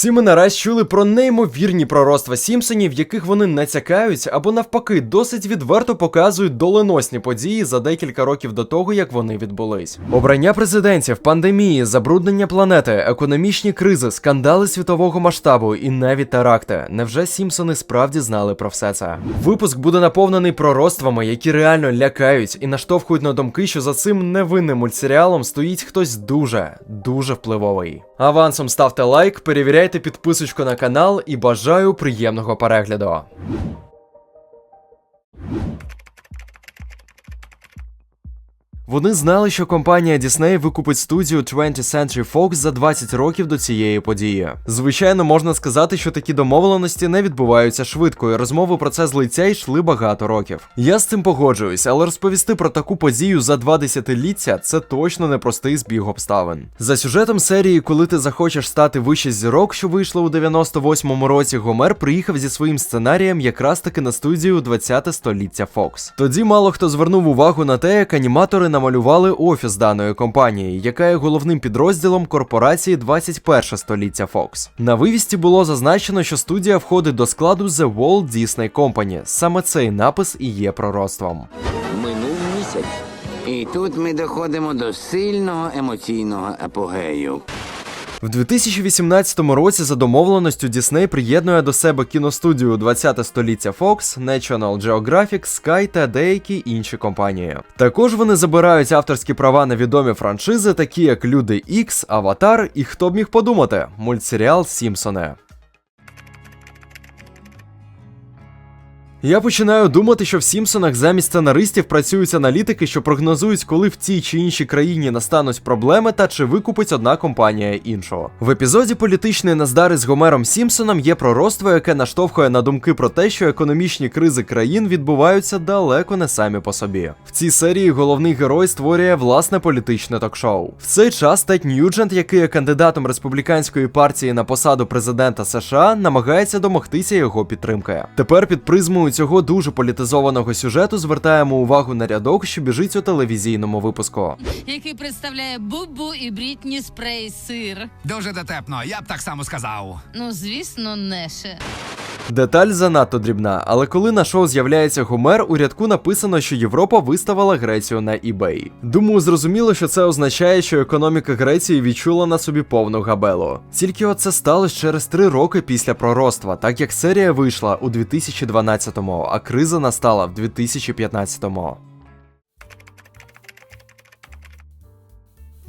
Всі ми нараз чули про неймовірні пророцтва Сімпсонів, яких вони натякають або навпаки досить відверто показують доленосні події за декілька років до того, як вони відбулись. Обрання президентів, пандемії, забруднення планети, економічні кризи, скандали світового масштабу і навіть теракти. Невже Сімпсони справді знали про все це? Випуск буде наповнений пророцтвами, які реально лякають і наштовхують на думки, що за цим невинним мультсеріалом стоїть хтось дуже, дуже впливовий. Авансом ставте лайк, перевіряйте підписочку на канал і бажаю приємного перегляду. Вони знали, що компанія Disney викупить студію 20th Century Fox за 20 років до цієї події. Звичайно, можна сказати, що такі домовленості не відбуваються швидко, і розмови про це злиття йшли багато років. Я з цим погоджуюсь, але розповісти про таку подію за два десятиліття це точно не простий збіг обставин. За сюжетом серії, коли ти захочеш стати вище зірок, що вийшло у 98-му році, Гомер приїхав зі своїм сценарієм якраз таки на студію 20 століття Fox. Тоді мало хто звернув увагу на те, як аніматори намалювали офіс даної компанії, яка є головним підрозділом корпорації 21 століття Fox. На вивісті було зазначено, що студія входить до складу The Walt Disney Company. Саме цей напис і є пророцтвом. Минув місяць. І тут ми доходимо до сильного емоційного апогею. В 2018 році за домовленістю Дісней приєднує до себе кіностудію 20 століття Fox, National Geographic, Sky та деякі інші компанії. Також вони забирають авторські права на відомі франшизи, такі як Люди Ікс, Аватар і хто б міг подумати, мультсеріал Сімпсони. Я починаю думати, що в Сімпсонах замість сценаристів працюють аналітики, що прогнозують, коли в цій чи іншій країні настануть проблеми та чи викупить одна компанія іншого. В епізоді політичної наздари з Гомером Сімпсоном є пророцтво, яке наштовхує на думки про те, що економічні кризи країн відбуваються далеко не самі по собі. В цій серії головний герой створює власне політичне ток-шоу. В цей час Тед Ньюджент, який є кандидатом республіканської партії на посаду президента США, намагається домогтися його підтримки. Тепер під цього дуже політизованого сюжету звертаємо увагу на рядок, що біжить у телевізійному випуску. який представляє Бубу і Брітні Спрей сир. Дуже дотепно, я б так само сказав. Ну, звісно, неше. Деталь занадто дрібна, але коли на шоу з'являється Гомер, у рядку написано, що Європа виставила Грецію на eBay. Думаю, зрозуміло, що це означає, що економіка Греції відчула на собі повну габелу. Тільки оце сталося через три роки після пророцтва, так як серія вийшла у 2012-му, а криза настала в 2015-му.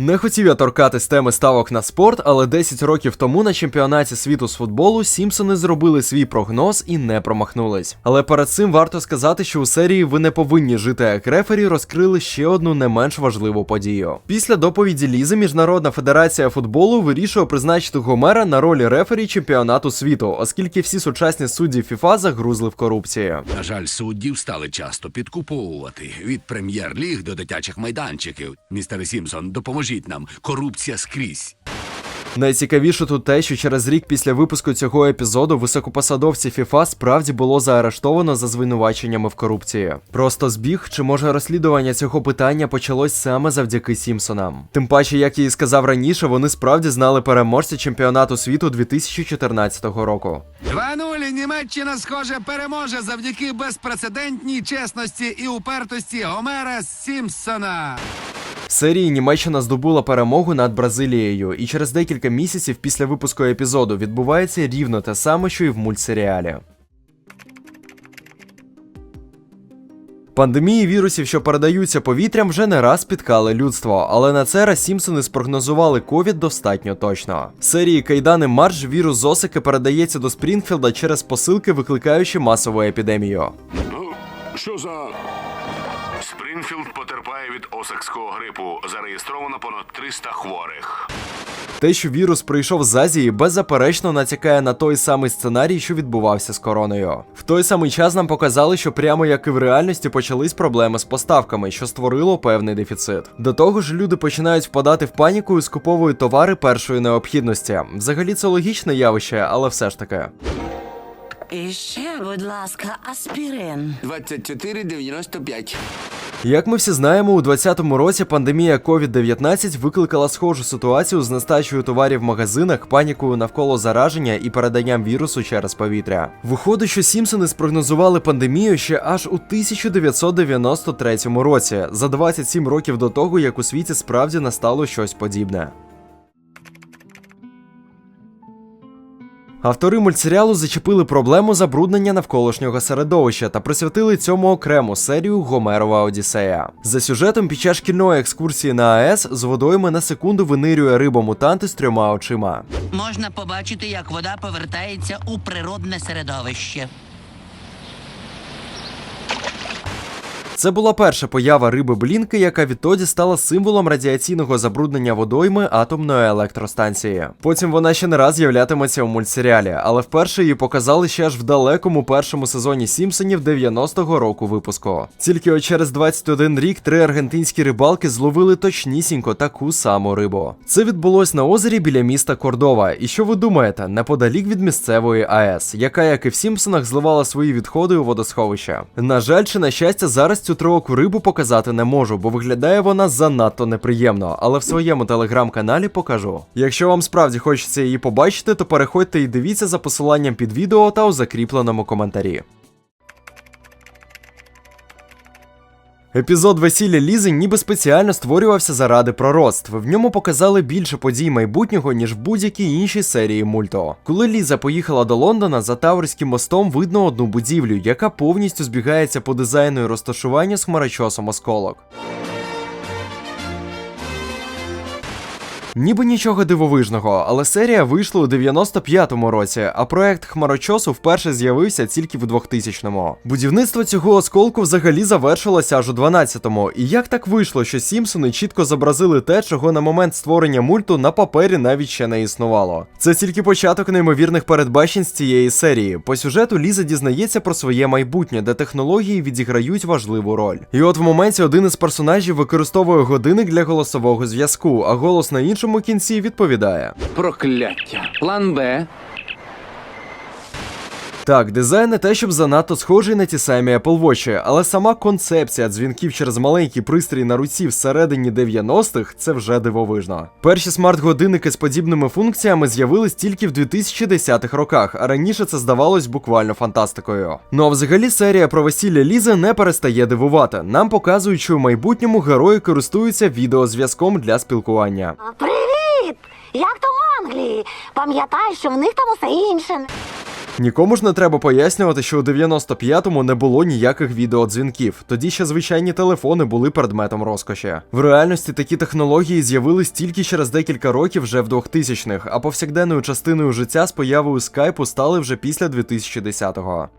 Не хотів я торкатись теми ставок на спорт, але 10 років тому на чемпіонаті світу з футболу Сімпсони зробили свій прогноз і не промахнулись. Але перед цим варто сказати, що у серії ви не повинні жити як рефері розкрили ще одну не менш важливу подію. Після доповіді Лізи Міжнародна федерація футболу вирішує призначити Гомера на ролі рефері чемпіонату світу, оскільки всі сучасні судді ФІФА загрузли в корупції. На жаль, суддів стали часто підкуповувати від прем'єр-ліг до дитячих майданчиків. Містер Сімпсон, допоможіть нам. Корупція скрізь. Найцікавіше тут те, що через рік після випуску цього епізоду високопосадовці ФІФА справді було заарештовано за звинуваченнями в корупції. Просто збіг, чи може розслідування цього питання почалось саме завдяки Сімпсонам. Тим паче, як я і сказав раніше, вони справді знали переможця чемпіонату світу 2014 року. 2-0 Німеччина, схоже, переможе завдяки безпрецедентній чесності і упертості Гомера Сімпсона. В серії Німеччина здобула перемогу над Бразилією, і через декілька місяців після випуску епізоду відбувається рівно те саме, що і в мультсеріалі. Пандемії вірусів, що передаються повітрям, вже не раз спіткали людство, але на це раз Сімпсони спрогнозували ковід достатньо точно. В серії Кайдани Марш вірус з Осики передається до Спрінгфілда через посилки, викликаючи масову епідемію. Ну, що за. Спрінфілд потерпає від осакського грипу. Зареєстровано понад 300 хворих. Те, що вірус прийшов з Азії, беззаперечно натякає на той самий сценарій, що відбувався з короною. В той самий час нам показали, що прямо як і в реальності почались проблеми з поставками, що створило певний дефіцит. До того ж, люди починають впадати в паніку і скуповують товари першої необхідності. Взагалі це логічне явище, але все ж таки. І ще, будь ласка, аспірин. 24,95. Як ми всі знаємо, у 2020 році пандемія COVID-19 викликала схожу ситуацію з нестачею товарів в магазинах, панікою навколо зараження і переданням вірусу через повітря. Виходить, що Сімпсони спрогнозували пандемію ще аж у 1993 році, за 27 років до того, як у світі справді настало щось подібне. Автори мультсеріалу зачепили проблему забруднення навколишнього середовища та присвятили цьому окрему серію Гомерова Одіссея. За сюжетом під час шкільної екскурсії на АЕС з водойми на секунду винирює риба мутанти з трьома очима. Можна побачити, як вода повертається у природне середовище. Це була перша поява риби Блінки, яка відтоді стала символом радіаційного забруднення водойми атомної електростанції. Потім вона ще не раз з'являтиметься у мультсеріалі, але вперше її показали ще аж в далекому першому сезоні Сімпсонів 90-го року випуску. Тільки через 21 рік три аргентинські рибалки зловили точнісінько таку саму рибу. Це відбулось на озері біля міста Кордова. І що ви думаєте, неподалік від місцевої АЕС, яка, як і в Сімпсонах, зливала свої відходи у водосховище. На жаль, чи на щастя, зараз цю трооку рибу показати не можу, бо виглядає вона занадто неприємно, але в своєму телеграм-каналі покажу. Якщо вам справді хочеться її побачити, то переходьте і дивіться за посиланням під відео та у закріпленому коментарі. Епізод весілля Лізи ніби спеціально створювався заради пророцтв. В ньому показали більше подій майбутнього, ніж в будь-якій іншій серії мульту. Коли Ліза поїхала до Лондона, за Тауерським мостом видно одну будівлю, яка повністю збігається по дизайну і розташуванню з хмарочосом осколок. Ніби нічого дивовижного, але серія вийшла у 95-му році, а проект Хмарочосу вперше з'явився тільки в 2000-му. Будівництво цього осколку взагалі завершилося аж у 12-му. І як так вийшло, що Сімпсони чітко зобразили те, чого на момент створення мульту на папері навіть ще не існувало. Це тільки початок неймовірних передбачень з цієї серії. По сюжету Ліза дізнається про своє майбутнє, де технології відіграють важливу роль. І от в моменті один із персонажів використовує годинник для голосового зв'язку, а голос на іншому кінці відповідає. Прокляття. План Б. Так, дизайн не те, щоб занадто схожий на ті самі Apple Watch, але сама концепція дзвінків через маленький пристрій на руці всередині 90-х це вже дивовижно. Перші смарт-годинники з подібними функціями з'явились тільки в 2010-х роках, а раніше це здавалось буквально фантастикою. Ну а взагалі серія про весілля Лізи не перестає дивувати. Нам показують, що в майбутньому герої користуються відеозв'язком для спілкування. Привіт! Як то в Англії? Пам'ятай, що в них там усе інше. Нікому ж не треба пояснювати, що у 95-му не було ніяких відеодзвінків. Тоді ще звичайні телефони були предметом розкоші. В реальності такі технології з'явились тільки через декілька років вже в 2000-х, а повсякденною частиною життя з появою скайпу стали вже після 2010-го.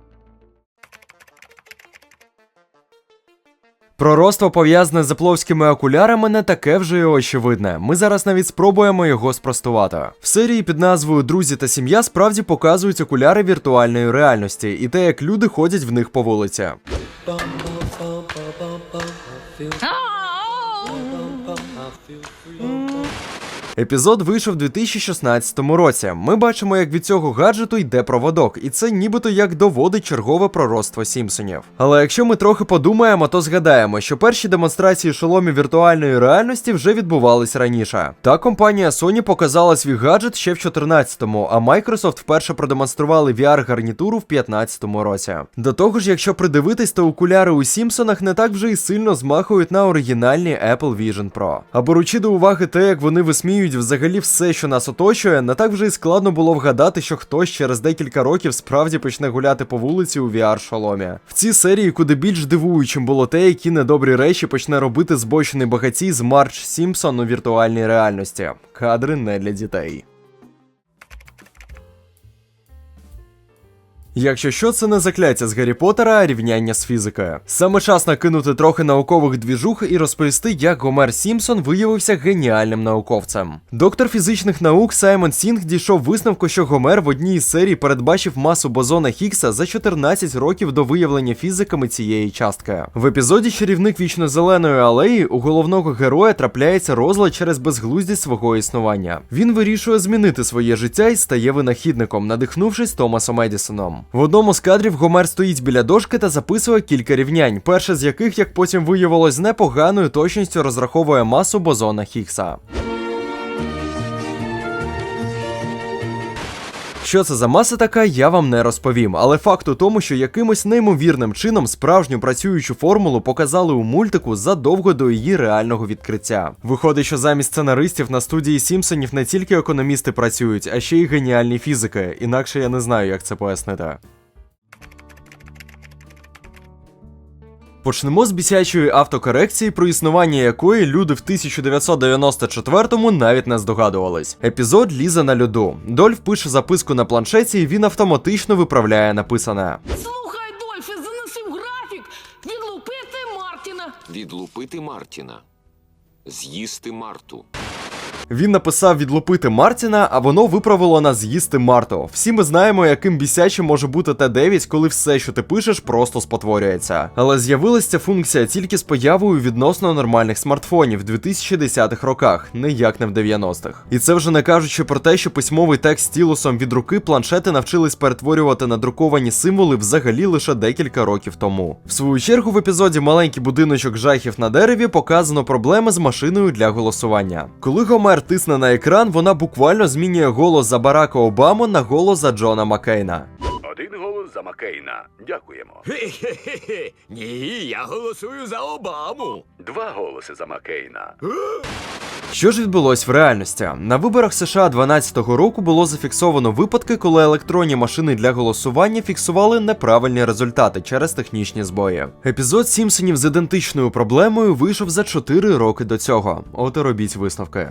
Пророцтво пов'язане з запловськими окулярами не таке вже й очевидне. Ми зараз навіть спробуємо його спростувати. В серії під назвою Друзі та сім'я справді показують окуляри віртуальної реальності і те, як люди ходять в них по вулиці. Епізод вийшов у 2016 році. Ми бачимо, як від цього гаджету йде проводок, і це нібито як доводить чергове пророцтво Сімпсонів. Але якщо ми трохи подумаємо, то згадаємо, що перші демонстрації шоломів віртуальної реальності вже відбувались раніше. Та компанія Sony показала свій гаджет ще в 14-му, а Microsoft вперше продемонстрували VR-гарнітуру в 15-му році. До того ж, якщо придивитись, то окуляри у Сімпсонах не так вже і сильно змахують на оригінальні Apple Vision Pro. А беручи до уваги те, як вони висміюють взагалі все, що нас оточує, не так вже й складно було вгадати, що хтось через декілька років справді почне гуляти по вулиці у VR-шоломі. В цій серії куди більш дивуючим було те, які недобрі речі почне робити збочений багатій з Марч Сімпсон у віртуальній реальності. Кадри не для дітей. Якщо що, це не закляття з Гаррі Поттера, а рівняння з фізикою. Саме час накинути трохи наукових двіжух і розповісти, як Гомер Сімпсон виявився геніальним науковцем. Доктор фізичних наук Саймон Сінг дійшов висновку, що Гомер в одній із серій передбачив масу бозона Хіггса за 14 років до виявлення фізиками цієї частки. В епізоді Чарівник вічно-зеленої алеї у головного героя трапляється розлад через безглуздість свого існування. Він вирішує змінити своє життя і стає винахідником, надихнувшись Томасом Едісоном. В одному з кадрів Гомер стоїть біля дошки та записує кілька рівнянь, перше з яких, як потім виявилось, з непоганою точністю розраховує масу бозона Хіггса. Що це за маса така, я вам не розповім. Але факт у тому, що якимось неймовірним чином справжню працюючу формулу показали у мультику задовго до її реального відкриття. Виходить, що замість сценаристів на студії Сімпсонів не тільки економісти працюють, а ще й геніальні фізики. Інакше я не знаю, як це пояснити. Почнемо з бісячої автокорекції, про існування якої люди в 1994-му навіть не здогадувались. Епізод Ліза на льоду. Дольф пише записку на планшеті, і він автоматично виправляє написане. Слухай, Дольфе, занесив графік відлупити Мартіна. Відлупити Мартіна. З'їсти Марту. Він написав відлупити Мартіна, а воно виправило на з'їсти Марту. Всі ми знаємо, яким бісячим може бути Т9, коли все, що ти пишеш, просто спотворюється. Але з'явилася ця функція тільки з появою відносно нормальних смартфонів в 2010-х роках, ніяк не в 90-х. І це вже не кажучи про те, що письмовий текст стілусом від руки планшети навчились перетворювати на друковані символи взагалі лише декілька років тому. В свою чергу в епізоді Маленький будиночок жахів на дереві показано проблеми з машиною для голосування. Коли Гомер тисне на екран, вона буквально змінює голос за Барака Обаму на голос за Джона Маккейна. Один голос за Маккейна. Дякуємо. Ні, я голосую за Обаму. Два голоси за Маккейна. Що ж відбулось в реальності? На виборах США 12-го року було зафіксовано випадки, коли електронні машини для голосування фіксували неправильні результати через технічні збої. Епізод Сімпсонів з ідентичною проблемою вийшов за 4 роки до цього. От і робіть висновки.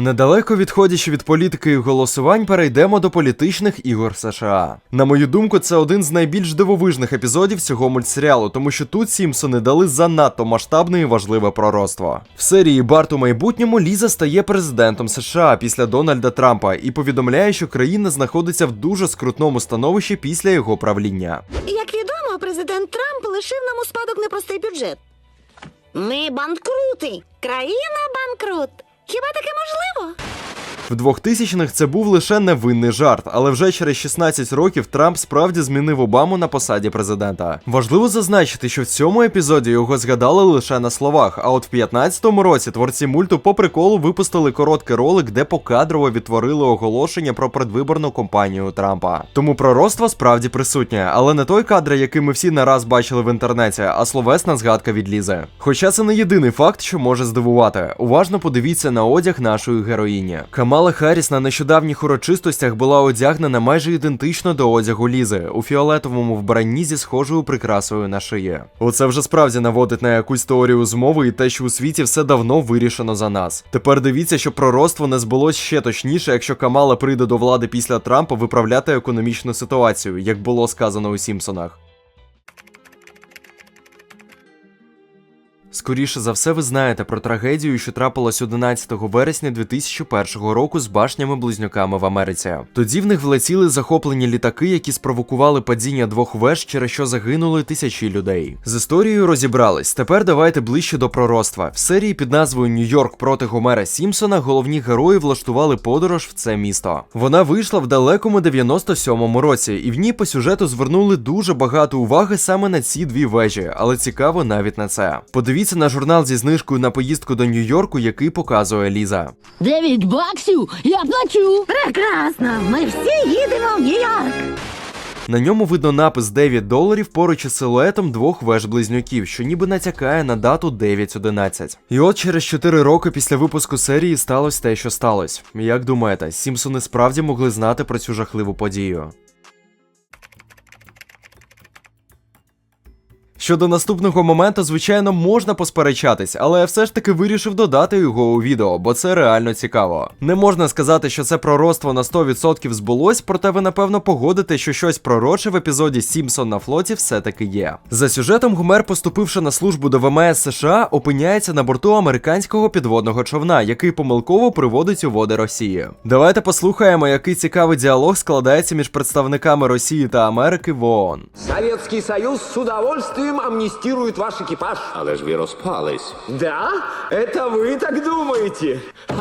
Недалеко відходячи від політики і голосувань, перейдемо до політичних ігор США. На мою думку, це один з найбільш дивовижних епізодів цього мультсеріалу, тому що тут Сімпсони дали занадто масштабне і важливе пророцтво. В серії Барт у майбутньому Ліза стає президентом США після Дональда Трампа і повідомляє, що країна знаходиться в дуже скрутному становищі після його правління. Як відомо, президент Трамп лишив нам у спадок непростий бюджет. Ми банкрути. Країна банкрут. Хіба таке можливо? В 2000-х це був лише невинний жарт, але вже через 16 років Трамп справді змінив Обаму на посаді президента. Важливо зазначити, що в цьому епізоді його згадали лише на словах. А от в 15-му році творці мульту по приколу випустили короткий ролик, де покадрово відтворили оголошення про предвиборну кампанію Трампа. Тому пророцтво справді присутнє, але не той кадр, який ми всі не раз бачили в інтернеті, а словесна згадка від Лізи. Хоча це не єдиний факт, що може здивувати. Уважно подивіться на одяг нашої героїні. Камала Харріс на нещодавніх урочистостях була одягнена майже ідентично до одягу Лізи у фіолетовому вбранні зі схожою прикрасою на шиї. Оце вже справді наводить на якусь теорію змови і те, що у світі все давно вирішено за нас. Тепер дивіться, що пророцтво не збулось ще точніше, якщо Камала прийде до влади після Трампа виправляти економічну ситуацію, як було сказано у Сімпсонах. Скоріше за все, ви знаєте про трагедію, що трапилась 11 вересня 2001 року з башнями-близнюками в Америці. Тоді в них влетіли захоплені літаки, які спровокували падіння двох веж, через що загинули тисячі людей. З історією розібрались. Тепер давайте ближче до пророцтва. В серії під назвою Нью-Йорк проти Гомера Сімпсона головні герої влаштували подорож в це місто. Вона вийшла в далекому 97-му році, і в ній по сюжету звернули дуже багато уваги саме на ці дві вежі, але цікаво навіть на це. Подивіться на журнал зі знижкою на поїздку до Нью-Йорку, який показує Ліза. Дев'ять баксів я плачу. Прекрасно! Ми всі їдемо в Нью-Йорк. На ньому видно напис 9 доларів поруч із силуетом двох веж-близнюків, що ніби натякає на дату 9.11. І от через 4 роки після випуску серії сталося те, що сталося. Як думаєте, Сімпсони справді могли знати про цю жахливу подію? Щодо наступного моменту, звичайно, можна посперечатись, але я все ж таки вирішив додати його у відео, бо це реально цікаво. Не можна сказати, що це пророцтво на 100% збулось, проте ви напевно погодите, що щось пророче в епізоді Сімпсон на флоті все-таки є. За сюжетом Гомер, поступивши на службу до ВМС США, опиняється на борту американського підводного човна, який помилково приводить у води Росії. Давайте послухаємо, який цікавий діалог складається між представниками Росії та Америки в ООН. Советский Союз с удовольствием амнистирует ваш экипаж. Але ж ви розпались. Да? Это вы так думаете?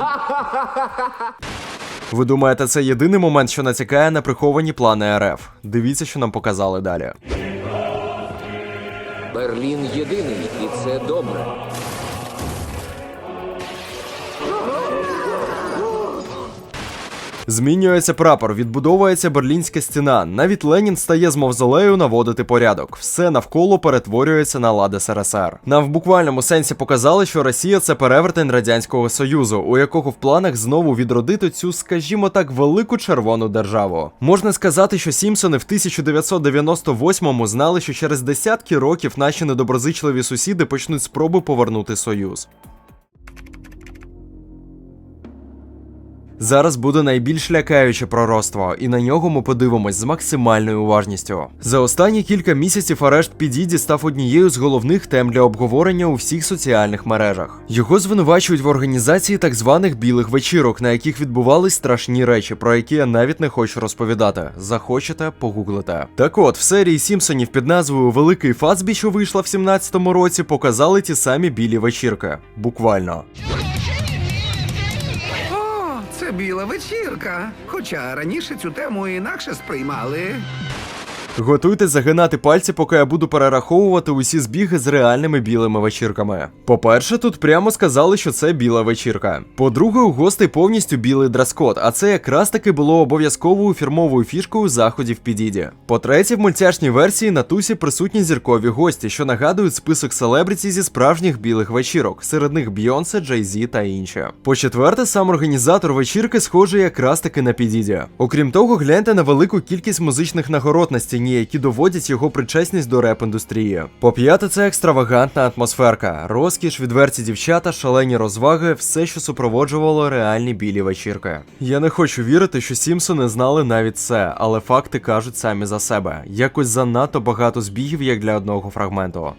Ви думаєте, це єдиний момент, що натякає на приховані плани РФ? Дивіться, що нам показали далі. Берлін єдиний, і це добре. Змінюється прапор, відбудовується берлінська стіна. Навіть Ленін стає з мавзолею наводити порядок. Все навколо перетворюється на лад СРСР. Нам в буквальному сенсі показали, що Росія це перевертень радянського союзу, у якого в планах знову відродити цю, скажімо так, велику червону державу. Можна сказати, що Сімпсони в 1998-му знали, що через десятки років наші недоброзичливі сусіди почнуть спроби повернути союз. Зараз буде найбільш лякаюче пророцтво, і на нього ми подивимось з максимальною уважністю. За останні кілька місяців арешт Підіді став однією з головних тем для обговорення у всіх соціальних мережах. Його звинувачують в організації так званих білих вечірок, на яких відбувались страшні речі, про які я навіть не хочу розповідати. Захочете, погуглите. Так от, в серії Сімпсонів під назвою Великий Фацбі, що вийшла в 17-му році, показали ті самі білі вечірки. Буквально. Біла вечірка. Хоча раніше цю тему інакше сприймали. Готуйте загинати пальці, поки я буду перераховувати усі збіги з реальними білими вечірками. По-перше, тут прямо сказали, що це біла вечірка. По-друге, у гостей повністю білий дрес-код, а це якраз таки було обов'язковою фірмовою фішкою заходів підіді. По-третє, в мультяшній версії на тусі присутні зіркові гості, що нагадують список селебриті зі справжніх білих вечірок, серед них Бйонсе, Джей Зі та інші. По-четверте, сам організатор вечірки схожий якраз таки на підіді. Окрім того, гляньте на велику кількість музичних нагород на стіні, які доводять його причесність до реп-індустрії. По-п'яте, це екстравагантна атмосферка, розкіш, відверті дівчата, шалені розваги, все, що супроводжувало реальні білі вечірки. Я не хочу вірити, що Сімпсони знали навіть це, але факти кажуть самі за себе. Якось занадто багато збігів, як для одного фрагменту.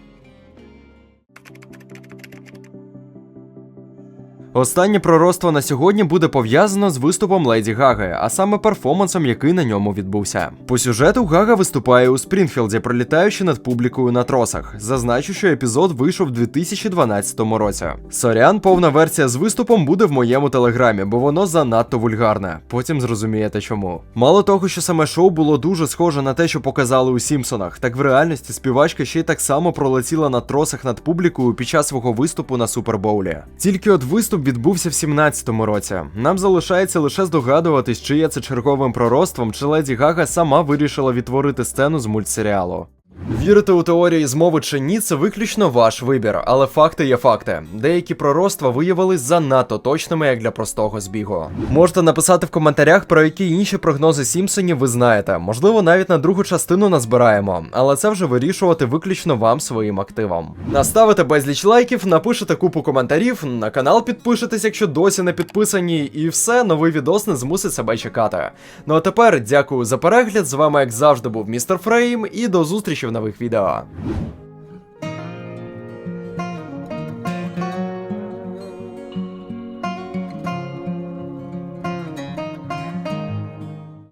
Останнє пророцтво на сьогодні буде пов'язано з виступом Леді Гаги, а саме перформансом, який на ньому відбувся. По сюжету Гага виступає у Спрінфілді, пролітаючи над публікою на тросах. Зазначу, що епізод вийшов у 2012 році. Сорян, повна версія з виступом буде в моєму телеграмі, бо воно занадто вульгарне. Потім зрозумієте чому. Мало того, що саме шоу було дуже схоже на те, що показали у Сімпсонах, так в реальності співачка ще й так само пролетіла на тросах над публікою під час свого виступу на Супербоулі. Тільки от виступ відбувся в 17-му році. Нам залишається лише здогадуватись, чи є це черговим пророцтвом, чи Леді Гага сама вирішила відтворити сцену з мультсеріалу. Вірити у теорії змови чи ні, це виключно ваш вибір, але факти є факти. Деякі пророцтва виявились занадто точними, як для простого збігу. Можете написати в коментарях, про які інші прогнози Сімпсонів ви знаєте. Можливо, навіть на другу частину назбираємо, але це вже вирішувати виключно вам своїм активом. Наставите безліч лайків, напишете купу коментарів, на канал підпишетесь, якщо досі не підписані, і все, новий відос не змусить себе чекати. Ну а тепер дякую за перегляд. З вами, як завжди, був містер Фрейм, і до зустрічі в нових відео.